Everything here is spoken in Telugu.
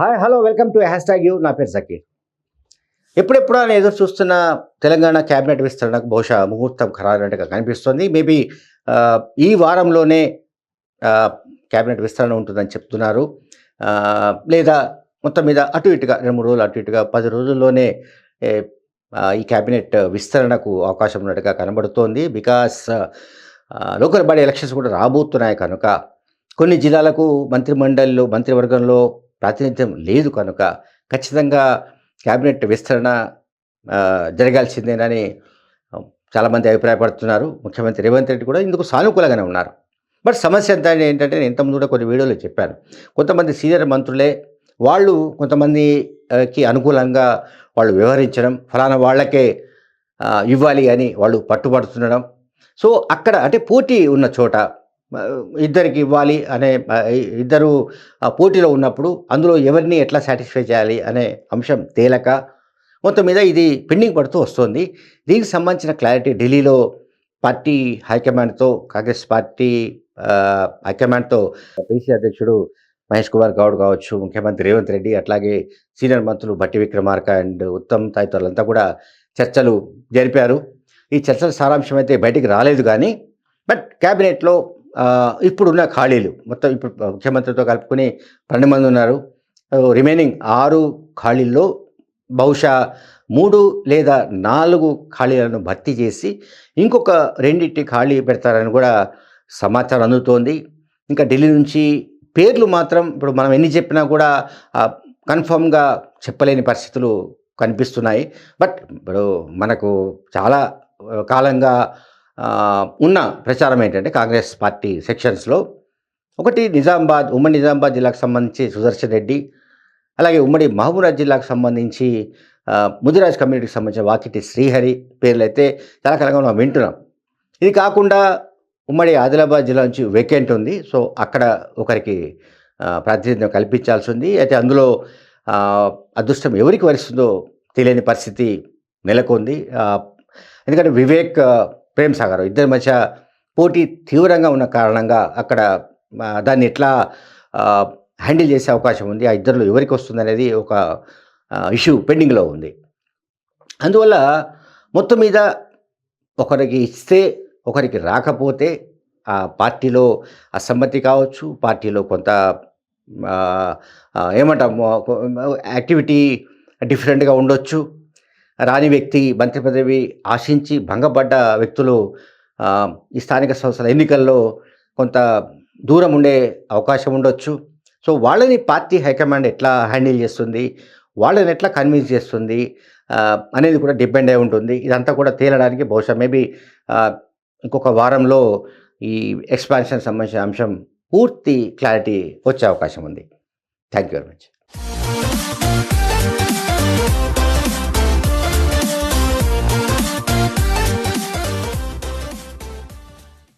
Hi hello welcome to hashtag you నా పేరు జకీర్ ఎప్పుడెప్పుడు అని ఎదురు చూస్తున్న తెలంగాణ క్యాబినెట్ విస్తరణకు బహుశా ముహూర్తం ఖరారైనట్టుగా కనిపిస్తుంది. మేబీ ఈ వారంలోనే క్యాబినెట్ విస్తరణ ఉంటుందని చెప్తున్నారు. లేదా మొత్తం మీద అటు ఇటుగా రెండు మూడు రోజులు అటు ఇటుగా పది రోజుల్లోనే ఈ క్యాబినెట్ విస్తరణకు అవకాశం ఉన్నట్టుగా కనబడుతోంది. బికాస్ లోకల్ బాడీ ఎలక్షన్స్ కూడా రాబోతున్నాయి కనుక కొన్ని జిల్లాలకు మంత్రిమండలిలో మంత్రివర్గంలో ప్రాతినిధ్యం లేదు కనుక ఖచ్చితంగా క్యాబినెట్ విస్తరణ జరగాల్సిందేనని చాలామంది అభిప్రాయపడుతున్నారు. ముఖ్యమంత్రి రేవంత్ రెడ్డి కూడా ఇందుకు సానుకూలంగానే ఉన్నారు. బట్ సమస్య ఎంత ఏంటంటే నేను ఇంతకుముందు కూడా కొన్ని వీడియోలో చెప్పాను. కొంతమంది సీనియర్ మంత్రులే వాళ్ళు కొంతమందికి అనుకూలంగా వాళ్ళు వ్యవహరించడం ఫలానా వాళ్ళకే ఇవ్వాలి అని వాళ్ళు పట్టుబడుతుండడం. సో అక్కడ అంటే పోటీ ఉన్న చోట ఇద్దరికి ఇవ్వాలి అనే ఇద్దరు పోటీలో ఉన్నప్పుడు అందులో ఎవరిని ఎట్లా సాటిస్ఫై చేయాలి అనే అంశం తేలక మొత్తం మీద ఇది పెండింగ్ పడుతూ వస్తుంది. దీనికి సంబంధించిన క్లారిటీ ఢిల్లీలో పార్టీ హైకమాండ్తో కాంగ్రెస్ పార్టీ హైకమాండ్తో పీసీ అధ్యక్షుడు మహేష్ కుమార్ గౌడ్ కావచ్చు ముఖ్యమంత్రి రేవంత్ రెడ్డి అట్లాగే సీనియర్ మంత్రులు భట్టి విక్రమార్క అండ్ ఉత్తమ్ తదితరులంతా కూడా చర్చలు జరిపారు. ఈ చర్చల సారాంశం అయితే బయటికి రాలేదు కానీ బట్ క్యాబినెట్లో ఇప్పుడున్న ఖాళీలు మొత్తం ఇప్పుడు ముఖ్యమంత్రితో కలుపుకుని పన్నెండు మంది ఉన్నారు. రిమైనింగ్ ఆరు ఖాళీల్లో బహుశా మూడు లేదా నాలుగు ఖాళీలను భర్తీ చేసి ఇంకొక రెండింటి ఖాళీ పెడతారని కూడా సమాచారం అందుతోంది. ఇంకా ఢిల్లీ నుంచి పేర్లు మాత్రం ఇప్పుడు మనం ఎన్ని చెప్పినా కూడా కన్ఫర్మ్గా చెప్పలేని పరిస్థితులు కనిపిస్తున్నాయి. బట్ ఇప్పుడు మనకు చాలా కాలంగా ఉన్న ప్రచారం ఏంటంటే కాంగ్రెస్ పార్టీ సెక్షన్స్లో ఒకటి నిజామాబాద్ ఉమ్మడి నిజామాబాద్ జిల్లాకు సంబంధించి సుదర్శన్ రెడ్డి అలాగే ఉమ్మడి మహబూబ్నాథ్ జిల్లాకు సంబంధించి ముదిరాజ్ కమ్యూనిటీకి సంబంధించిన వాకిటి శ్రీహరి పేర్లు అయితే చాలా కాలంగా మనం వింటున్నాం. ఇది కాకుండా ఉమ్మడి ఆదిలాబాద్ జిల్లా నుంచి వేకెంట్ ఉంది. సో అక్కడ ఒకరికి ప్రాతినిధ్యం కల్పించాల్సి ఉంది. అయితే అందులో అదృష్టం ఎవరికి వరిస్తుందో తెలియని పరిస్థితి నెలకొంది. ఎందుకంటే వివేక్ ప్రేమ్ సాగర్ ఇద్దరి మధ్య పోటీ తీవ్రంగా ఉన్న కారణంగా అక్కడ దాన్ని ఎట్లా హ్యాండిల్ చేసే అవకాశం ఉంది ఆ ఇద్దరిలో ఎవరికి వస్తుంది అనేది ఒక ఇష్యూ పెండింగ్లో ఉంది. అందువల్ల మొత్తం మీద ఒకరికి ఇస్తే ఒకరికి రాకపోతే ఆ పార్టీలో అసమ్మతి కావచ్చు పార్టీలో కొంత ఏమంటాము యాక్టివిటీ డిఫరెంట్గా ఉండొచ్చు. రాని వ్యక్తి మంత్రి పదవి ఆశించి భంగపడ్డ వ్యక్తులు ఈ స్థానిక సంస్థల ఎన్నికల్లో కొంత దూరం ఉండే అవకాశం ఉండొచ్చు. సో వాళ్ళని పార్టీ హైకమాండ్ ఎట్లా హ్యాండిల్ చేస్తుంది? వాళ్ళని ఎట్లా కన్విన్స్ చేస్తుంది? అనేది కూడా డిపెండ్ అయి ఉంటుంది. ఇదంతా కూడా తేలడానికి బహుశా మేబీ ఇంకొక వారంలో ఈ ఎక్స్పాన్షన్ సంబంధించిన అంశం పూర్తి క్లారిటీ వచ్చే అవకాశం ఉంది. Thank you very much.